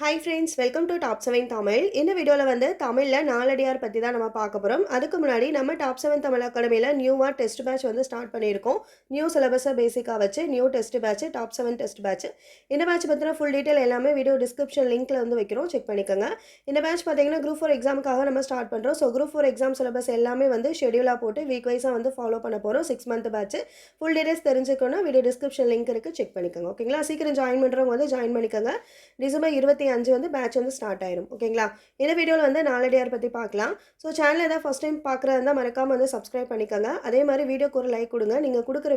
Hi friends welcome to top seven Tamil இந்த வீடியோவில் வந்து தமிழில் நாலடியார் பற்றி தான் நம்ம பார்க்க போகிறோம் அதுக்கு முன்னாடி நம்ம டாப் செவன் தமிழ் அகாடமியில் நியூவாக டெஸ்ட் பேட்ச் வந்து ஸ்டார்ட் பண்ணியிருக்கோம். நியூ சிலபஸை பேசிக்காக வச்சு new test batch top seven test batch இந்த பேட்ச் பற்றின ஃபுல் டீட்டெயில் எல்லாமே வீடியோ டிஸ்கிரிப்ஷன் லிங்க்கில் வந்து வைக்கிறோம். செக் பண்ணிக்கோங்க. இந்த பேட்ச் பார்த்தீங்கன்னா குரூப் ஃபோர் எக்ஸாமுக்காக நம்ம ஸ்டார்ட் பண்ணுறோம் so group four exam syllabus எல்லாமே வந்து ஷெடியூலாக போட்டு வீக் வைஸாக வந்து ஃபாலோ பண்ண போகிறோம் six month batch full details தெரிஞ்சுக்கணும் வீடியோ டிஸ்கிரிப்ஷன் லிங்க் இருக்குது செக் பண்ணிக்கோங்க. ஓகேங்களா சீக்கிரம் ஜாயின் பண்ணுறவங்க வந்து ஜாயின் பண்ணிக்கோங்க. டிசம்பர் இருபத்தி அஞ்சு வந்து பேட்ச் வந்து ஸ்டார்ட் ஆயிரும். ஓகேங்களா? இந்த வீடியோவில் வந்து நாலடியார் பற்றி பார்க்கலாம். ஸோ சேனல் ஏதாவது ஃபஸ்ட் டைம் பார்க்குறதா இருந்தால் மறக்காமல் வந்து சப்ஸ்கிரைப் பண்ணிக்கோங்க. அதே மாதிரி வீடியோக்கு ஒரு லைக் கொடுங்க. நீங்கள் கொடுக்குற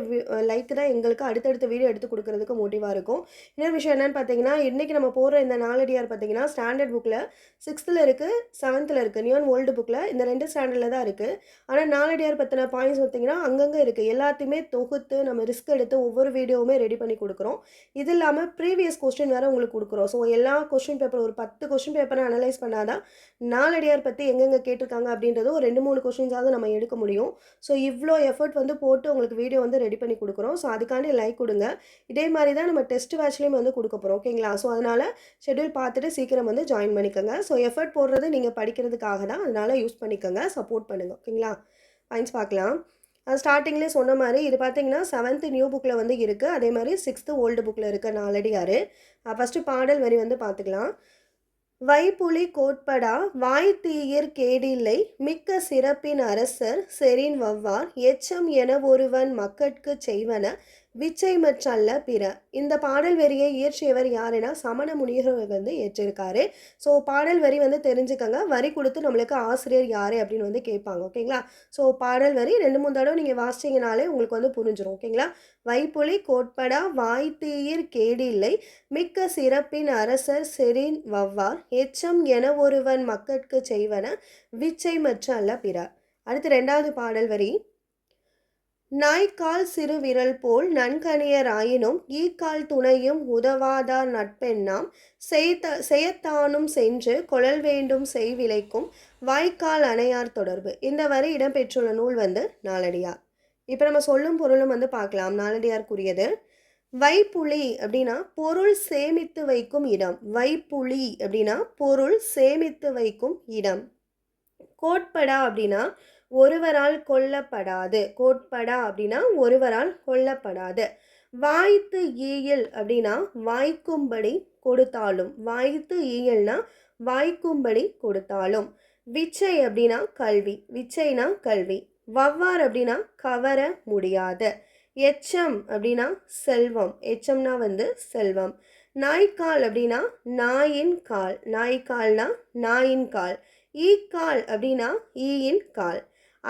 லைக் தான் எங்களுக்கு அடுத்தடுத்த வீடியோ எடுத்து கொடுக்கறதுக்கு மோட்டிவாக இருக்கும். இன்னொரு விஷயம் என்னென்னு பார்த்தீங்கன்னா இன்றைக்கி நம்ம போகிற இந்த நாலடியார் பார்த்தீங்கன்னா ஸ்டாண்டர்ட் புக்கில் சிக்ஸ்த்தில் இருக்குது செவன்த்தில் இருக்குது நியூன் ஓல்டு புக்கில் இந்த ரெண்டு ஸ்டாண்டர்டில் தான் இருக்குது ஆனால் நாலடியார் பற்றின பாயிண்ட்ஸ் பார்த்தீங்கன்னா அங்கங்கே இருக்குது எல்லாத்தையுமே தொகுத்து நம்ம ரிஸ்க் எடுத்து ஒவ்வொரு வீடியோவுமே ரெடி பண்ணி கொடுக்குறோம். இது இல்லாமல் ப்ரீவியஸ் கொஸ்டின் வேறு உங்களுக்கு கொடுக்குறோம். ஸோ எல்லா கொஸ்டின் பேப்பர் ஒரு பத்து கொஷின் பேப்பரை அனலைஸ் பண்ணாதான் நாலடியார் பற்றி எங்கெங்கே கேட்டிருக்காங்க அப்படின்றது ஒரு ரெண்டு மூணு கொஷின்ஸாவது நம்ம எடுக்க முடியும். ஸோ இவ்வளோ எஃபர்ட் வந்து போட்டு உங்களுக்கு வீடியோ வந்து ரெடி பண்ணி கொடுக்குறோம். ஸோ அதுக்காண்டி லைக் கொடுங்க. இதே மாதிரி தான் நம்ம டெஸ்ட் பேட்ச்லேயும் வந்து கொடுக்க போகிறோம் ஓகேங்களா ஸோ அதனால் ஷெட்யூல் பார்த்துட்டு சீக்கிரம் வந்து ஜாயின் பண்ணிக்கோங்க. ஸோ எஃபர்ட் போடுறது நீங்கள் படிக்கிறதுக்காக தான் அதனால் யூஸ் பண்ணிக்கோங்க. சப்போர்ட் பண்ணுங்கள் ஓகேங்களா பாயிண்ட்ஸ் பார்க்கலாம். ஸ்டார்டிங்லேயே சொன்ன மாதிரி இது பார்த்தீங்கன்னா செவன்த்து நியூ புக்கில் வந்து இருக்குது அதே மாதிரி சிக்ஸ்த்து ஓல்டு புக்கில் இருக்குது நாலடியார் ஃபஸ்ட்டு பாடல் வரி வந்து பார்த்துக்கலாம் வைப்புலி கோட்படா வாய் தீயர் கேடில்லை மிக்க சிறப்பின் அரசர் செரின் வவ்வார் எச்சம் என ஒருவன் மக்கட்கு செய்வன விச்சைமற்றல்ல பிற. இந்த பாடல் வரியை இயற்றியவர் யாருன்னா சமண முனிவர் வந்து ஏற்றிருக்காரு. ஸோ பாடல் வரி வந்து தெரிஞ்சுக்கங்க. வரி கொடுத்து நம்மளுக்கு ஆசிரியர் யார் அப்படின்னு வந்து கேட்பாங்க ஓகேங்களா ஸோ பாடல் வரி ரெண்டு மூணு தடவை நீங்கள் வாசிச்சிங்கனாலே உங்களுக்கு வந்து புரிஞ்சிடும் ஓகேங்களா வைப்புலி கோட்படா வாய்த்தீயிர் கேடில்லை. மிக்க சிறப்பின் அரசர் செரின் வவ்வார். எச்சம் என ஒருவன் மக்கட்கு செய்வன. விச்சைமற்ற அல்ல பிற. அடுத்து ரெண்டாவது பாடல் வரி. நாய்க்கால் சிறு விரல் போல் நன்கணியராயினும் ஈக்கால் துணையும் உதவாதார் நட்பெண்ணாம். செய்த செய்யத்தானும் சென்று கொழல் வேண்டும் செய்விலைக்கும் வாய்க்கால் அணையார் தொடர்பு. இந்த வரை இடம்பெற்றுள்ள நூல் வந்து நாலடியார் இப்போ நம்ம சொல்லும் பொருளும் வந்து பார்க்கலாம். நாலடியாருக்குரியது வைப்புலி அப்படின்னா பொருள் சேமித்து வைக்கும் இடம். வைப்புலி அப்படின்னா பொருள் சேமித்து வைக்கும் இடம். கோட்படா அப்படின்னா ஒருவரால் கொல்லப்படாது. கோட்படா அப்படின்னா ஒருவரால் கொல்லப்படாது. வாய்த்து ஈயல் அப்படின்னா வாய்க்கும்படி கொடுத்தாலும். வாய்த்து ஈயல்னா வாய்க்கும்படி கொடுத்தாலும். விச்சை அப்படின்னா கல்வி. விச்சைனா கல்வி. வவ்வார் அப்படின்னா கவர முடியாது. எச்சம் அப்படின்னா செல்வம். எச்சம்னா வந்து செல்வம். நாய்க்கால் அப்படின்னா நாயின் கால். நாய்க்கால்னா நாயின் கால். ஈக்கால் அப்படின்னா ஈயின் கால்.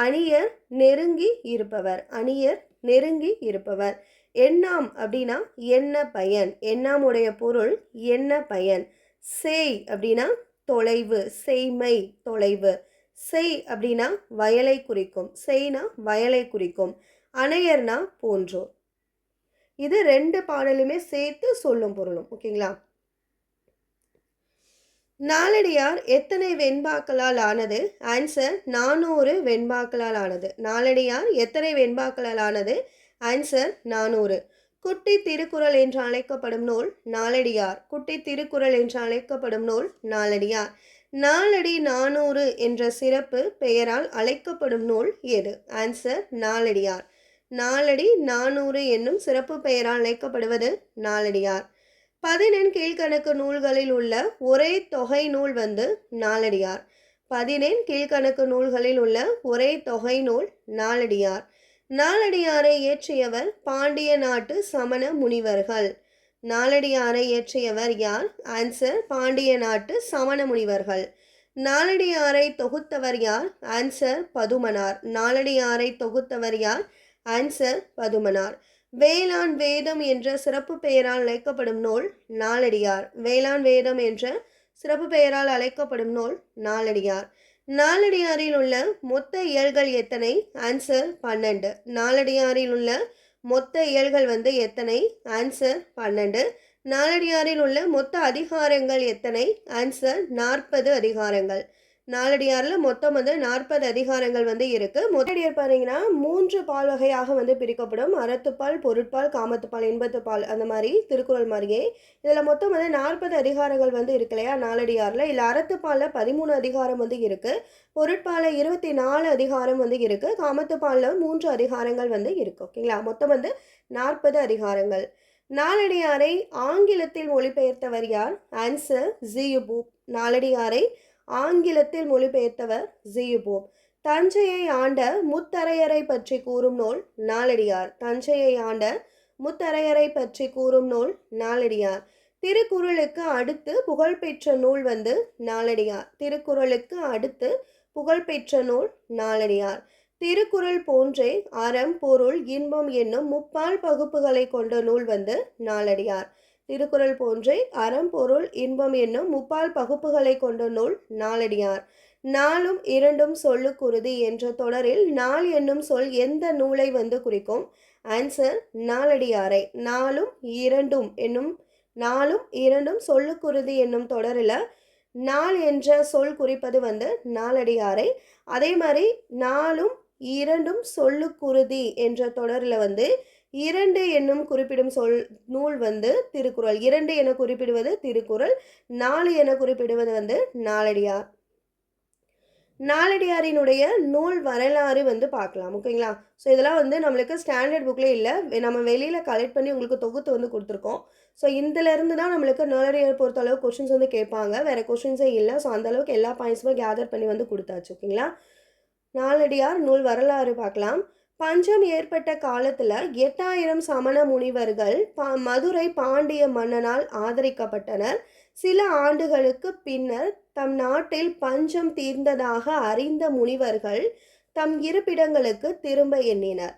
அணியர் நெருங்கி இருப்பவர் அணியர் நெருங்கி இருப்பவர். எண்ணாம் அப்படின்னா என்ன பயன். எண்ணாமுடைய பொருள் என்ன பயன். செய் அப்படின்னா தொலைவு செய்மை தொலைவு. செய் அப்படின்னா வயலை குறிக்கும். செய்னா வயலை குறிக்கும். அணையர்னா போன்றோர். இது ரெண்டு பாடலுமே சேர்த்து சொல்லும் பொருளும். ஓகேங்களா? நாலடியார் எத்தனை வெண்பாக்களால் ஆனது? ஆன்சர் நானூறு வெண்பாக்களால் ஆனது. நாலடியார் எத்தனை வெண்பாக்களால் ஆனது? ஆன்சர் நானூறு. குட்டி திருக்குறள் என்று அழைக்கப்படும் நூல் நாலடியார் குட்டி திருக்குறள் என்று அழைக்கப்படும் நூல் நாலடியார் நாலடி நானூறு என்ற சிறப்பு பெயரால் அழைக்கப்படும் நூல் எது? ஆன்சர் நாலடியார் நாலடி நானூறு என்னும் சிறப்பு பெயரால் அழைக்கப்படுவது நாலடியார் பதினெண் கீழ்கணக்கு நூல்களில் உள்ள ஒரே தொகை நூல் வந்து நாலடியார். பதினெண் கீழ்கணக்கு நூல்களில் உள்ள ஒரே தொகை நூல் நாலடியார். நாலடியாரை இயற்றியவர் பாண்டிய நாட்டு சமண முனிவர்கள். நாலடியாரை இயற்றியவர் யார்? ஆன்சர் பாண்டிய நாட்டு சமண முனிவர்கள். நாலடியாரை தொகுத்தவர் யார்? ஆன்சர் பதுமனார். நாலடியாரை தொகுத்தவர் யார்? ஆன்சர் பதுமனார். வேளாண் வேதம் என்ற சிறப்பு பெயரால் அழைக்கப்படும் நூல் நாலடியார் வேளாண் வேதம் என்ற சிறப்பு பெயரால் அழைக்கப்படும் நூல் நாலடியார் நாளடியாரில் உள்ள மொத்த இயல்கள் எத்தனை? ஆன்சர் பன்னெண்டு. நாலடியாரில் உள்ள மொத்த இயல்கள் வந்து எத்தனை? ஆன்சர் பன்னெண்டு. நாளடியாரில் உள்ள மொத்த அதிகாரங்கள் எத்தனை? ஆன்சர் நாற்பது அதிகாரங்கள். நாலடியாரில் மொத்தம் வந்து நாற்பது அதிகாரங்கள் வந்து இருக்குது மொத்தடியார் பார்த்தீங்கன்னா மூன்று பால் வகையாக வந்து பிரிக்கப்படும். அறத்துப்பால் பொருட்பால் காமத்துப்பால் இன்பத்துப்பால் அந்த மாதிரி திருக்குறள் மாதிரியே. இதில் மொத்தம் வந்து நாற்பது அதிகாரங்கள் வந்து இருக்கு இல்லையா நாலடியாரில் இல்லை அறத்துப்பாலில் பதிமூணு அதிகாரம் வந்து இருக்குது பொருட்பாலில் இருபத்தி நாலு அதிகாரம் வந்து இருக்குது காமத்துப்பாலில் மூன்று அதிகாரங்கள் வந்து இருக்குது ஓகேங்களா? மொத்தம் வந்து நாற்பது அதிகாரங்கள். நாலடியாரை ஆங்கிலத்தில் மொழிபெயர்த்தவர் யார்? ஆன்சர் ஜியுபூப் நாலடியாரை ஆங்கிலத்தில் மொழிபெயர்த்தவர் ஜியுபோப் தஞ்சையை ஆண்ட முத்தரையரை பற்றி கூறும் நூல் நாலடியார் தஞ்சையை ஆண்ட முத்தரையரை பற்றி கூறும் நூல் நாலடியார் திருக்குறளுக்கு அடுத்து புகழ்பெற்ற நூல் வந்து நாலடியார் திருக்குறளுக்கு அடுத்து புகழ்பெற்ற நூல் நாலடியார் திருக்குறள் போன்றே அறம் பொருள் இன்பம் என்னும் முப்பால் பகுப்புகளை கொண்ட நூல் வந்து நாலடியார் திருக்குறள் போன்றே அறம் பொருள் இன்பம் என்னும் முப்பால் பகுப்புகளை கொண்ட நூல் நாலடியார் நாளும் இரண்டும் சொல்லுக்குருதி என்ற தொடரில் நாள் என்னும் சொல் எந்த நூலை வந்து குறிக்கும்? ஆன்சர் நாளடியாரை. நாலும் இரண்டும் என்னும் நாலும் இரண்டும் சொல்லுக்குருதி என்னும் தொடரில் நாள் என்ற சொல் குறிப்பது வந்து நாளடியாரை. அதே மாதிரி நாளும் இரண்டும் சொல்லுக்குருதி என்ற தொடரில் வந்து இரண்டு என்னும் குறிப்பிடும் சொல் நூல் வந்து திருக்குறள். இரண்டு என குறிப்பிடுவது திருக்குறள் நாலு என குறிப்பிடுவது வந்து நாலடியார் நாலடியாரினுடைய நூல் வரலாறு வந்து பார்க்கலாம் ஓகேங்களா? ஸோ இதெல்லாம் வந்து நம்மளுக்கு ஸ்டாண்டர்ட் புக்கில் இல்லை. நம்ம வெளியில் கலெக்ட் பண்ணி உங்களுக்கு தொகுத்து வந்து கொடுத்துருக்கோம். ஸோ இதிலேருந்து தான் நம்மளுக்கு நாலடியார் பொறுத்தளவு கொஷின்ஸ் வந்து கேட்பாங்க. வேறு கொஷின்ஸே இல்லை. ஸோ அந்தளவுக்கு எல்லா பாயிண்ட்ஸுமே கேதர் பண்ணி வந்து கொடுத்தாச்சு ஓகேங்களா? நாலடியார் நூல் வரலாறு பார்க்கலாம். பஞ்சம் ஏற்பட்ட காலத்தில் எட்டாயிரம் சமண முனிவர்கள் பா மதுரை பாண்டிய மன்னனால் ஆதரிக்கப்பட்டனர். சில ஆண்டுகளுக்கு பின்னர் தம் நாட்டில் பஞ்சம் தீர்ந்ததாக அறிந்த முனிவர்கள் தம் இருப்பிடங்களுக்கு திரும்ப எண்ணினர்.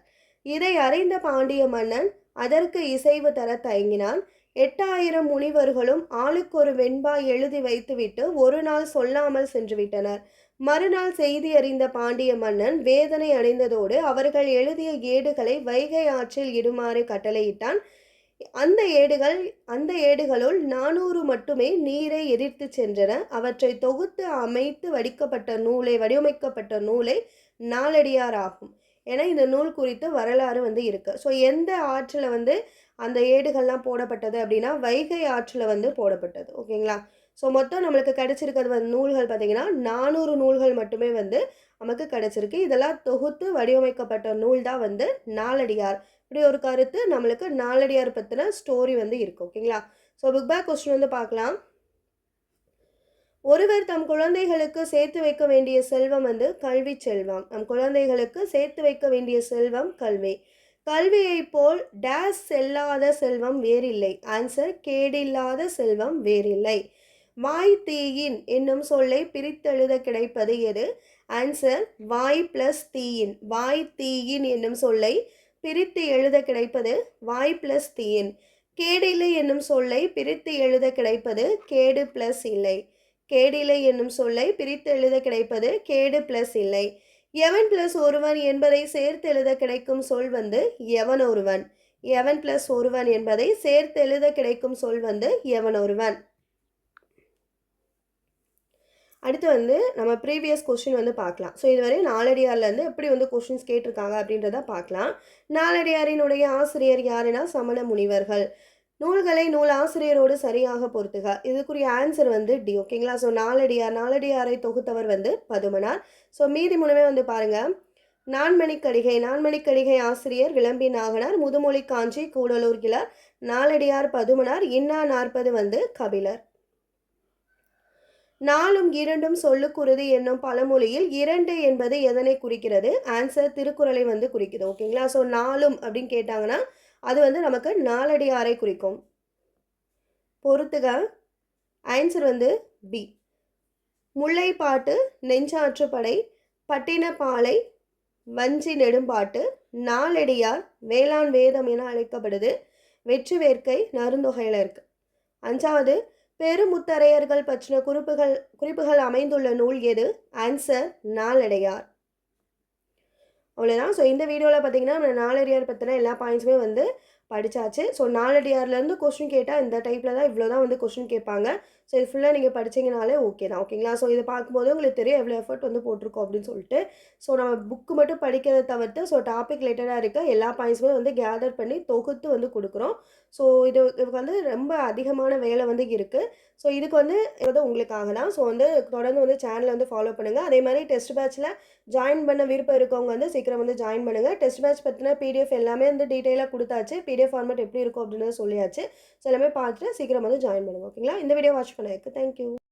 இதை அறிந்த பாண்டிய மன்னன் அதற்கு இசைவு தர தயங்கினான். எட்டாயிரம் முனிவர்களும் ஆளுக்கு ஒரு வெண்பா எழுதி வைத்துவிட்டு ஒரு நாள் சொல்லாமல் சென்றுவிட்டனர். மறுநாள் செய்தி அறிந்த பாண்டிய மன்னன் வேதனை அடைந்ததோடு அவர்கள் எழுதிய ஏடுகளை வைகை ஆற்றில் இடுமாறு கட்டளையிட்டான். அந்த ஏடுகள் அந்த ஏடுகளுள் நானூறு மட்டுமே நீரை எதிர்த்து சென்றன. அவற்றை தொகுத்து அமைத்து வடிக்கப்பட்ட நூலை வடிவமைக்கப்பட்ட நூலை நாளடியார் ஆகும். ஏன்னா இந்த நூல் குறித்து வரலாறு வந்து இருக்கு. ஸோ எந்த ஆற்றில் வந்து அந்த ஏடுகள்லாம் போடப்பட்டது அப்படின்னா வைகை ஆற்றில் வந்து போடப்பட்டது. ஓகேங்களா ஸோ மொத்தம் நம்மளுக்கு கிடச்சிருக்கிறது வந்து நூல்கள் பார்த்திங்கன்னா நானூறு நூல்கள் மட்டுமே வந்து நமக்கு கிடச்சிருக்கு. இதெல்லாம் தொகுத்து வடிவமைக்கப்பட்ட நூல் தான் வந்து நாலடியார். இப்படி ஒரு கருத்து நம்மளுக்கு நாலடியார் பற்றின ஸ்டோரி வந்து இருக்குது ஓகேங்களா ஸோ புக் பேக் கொஸ்டின் வந்து பார்க்கலாம். ஒருவர் தம் குழந்தைகளுக்கு சேர்த்து வைக்க வேண்டிய செல்வம் வந்து கல்வி செல்வம். நம் குழந்தைகளுக்கு சேர்த்து வைக்க வேண்டிய செல்வம் கல்வி. கல்வியை போல் டேஸ் செல்லாத செல்வம் வேறில்லை. ஆன்சர் கேடில்லாத செல்வம் வேறில்லை. வாய் தீயின் என்னும் சொல்லை பிரித்தெழுத கிடைப்பது எது? ஆன்சர் வாய் பிளஸ் தீயின். வாய் தீயின் என்னும் சொல்லை பிரித்து எழுத கிடைப்பது வாய் பிளஸ் தீயின். கேடில்லை என்னும் சொல்லை பிரித்து எழுத கிடைப்பது கேடு பிளஸ் இல்லை. கேடில்லை என்னும் சொல்லை பிரித்து எழுத கிடைப்பது கேடு பிளஸ் இல்லை. எவன் பிளஸ் ஒருவன் என்பதை சேர்த்து எழுத கிடைக்கும் சொல் வந்து எவன் ஒருவன் எவன் பிளஸ் ஒருவன் என்பதை சேர்த்து எழுத கிடைக்கும் சொல் வந்து எவன் ஒருவன் அடுத்து வந்து நம்ம ப்ரீவியஸ் கொஷின் வந்து பார்க்கலாம். ஸோ இதுவரை நாலடியார்லேருந்து எப்படி வந்து கொஷின்ஸ் கேட்டிருக்காங்க அப்படின்றத பார்க்கலாம். நாலடியாரினுடைய ஆசிரியர் யாருன்னா சமண முனிவர்கள். நூல்களை நூல் ஆசிரியரோடு சரியாக பொறுத்துக இதுக்குரிய ஆன்சர் வந்து டி. ஓகேங்களா ஸோ நாலடியார் நாலடியாரை தொகுத்தவர் வந்து பதுமனார். ஸோ மீதி மூலமே வந்து பாருங்கள் நான்மணிக்கடிகை நான்மணிக்கடிகை ஆசிரியர் விளம்பி நாகனார் முதுமொழி காஞ்சி கூடலூர் கிளர் நாலடியார் பதுமனார் இன்னா நாற்பது வந்து கபிலர். நாலும் இரண்டும் சொல்லுக்குருதி என்னும் பழமொழியில் இரண்டு என்பது எதனை குறிக்கிறது? ஆன்சர் திருக்குறளை வந்து குறிக்குது. ஓகேங்களா ஸோ நாலும் அப்படின்னு கேட்டாங்கன்னா அது வந்து நமக்கு நாலடியாரை குறிக்கும். பொறுத்துக. ஆன்சர் வந்து பி முல்லைப்பாட்டு நெஞ்சாற்றுப்படை பட்டினப்பாலை வஞ்சி நெடும்பாட்டு நாலடியார் வேளாண் வேதம் என அழைக்கப்படுது. வெற்றி வேர்க்கை நருந்தொகையில் இருக்குது அஞ்சாவது பெருமுத்தரையர்கள் பற்றின குறிப்புகள் குறிப்புகள் அமைந்துள்ள நூல் எது? ஆன்சர் நாளடையார். அவ்வளோதான் ஸோ இந்த வீடியோவில் பார்த்தீங்கன்னா நம்ம நாலடியார் பற்றின எல்லா பாயிண்ட்ஸுமே வந்து படித்தாச்சு ஸோ நாலடியார்லேருந்து கொஸ்டின் கேட்டால் இந்த டைப்பில் தான் இவ்வளோ தான் வந்து கொஸ்டின் கேட்பாங்க. ஸோ இது ஃபுல்லாக நீங்கள் படிச்சீங்கனாலே ஓகே தான். ஓகேங்களா ஸோ இதை பார்க்கும்போது உங்களுக்கு தெரியும் எவ்வளோ எஃபர்ட் வந்து போட்டிருக்கோம் அப்படின்னு சொல்லிட்டு. ஸோ நம்ம புக்கு மட்டும் படிக்கிறத தவிர்த்து ஸோ டாபிக் ரிலேட்டடாக இருக்க எல்லா பாயிண்ட்ஸுமே வந்து கேதர் பண்ணி தொகுத்து வந்து கொடுக்குறோம். ஸோ இது இதுக்கு வந்து ரொம்ப அதிகமான வேலை வந்து இருக்குது ஸோ இதுக்கு வந்து ஏதோ உங்களுக்காக தான். ஸோ வந்து தொடர்ந்து வந்து சேனலை வந்து ஃபாலோ பண்ணுங்கள் அதே மாதிரி டெஸ்ட் பேட்ச்சில் ஜாயின் பண்ண விருப்பம் இருக்கவங்க வந்து சீக்கிரம் வந்து ஜாயின் பண்ணுங்கள் டெஸ்ட் பேட்ச் பற்றின பிடிஎஃப் எல்லாமே வந்து டீட்டெயிலாக கொடுத்தாச்சு. பிடிஎஃப் ஃபார்மேட் எப்படி இருக்கும் அப்படின்னு சொல்லியாச்சு. ஸோ எல்லாமே பார்த்துட்டு சீக்கிரம் வந்து ஜாயின் பண்ணுங்கள் ஓகேங்களா இந்த video watch for like thank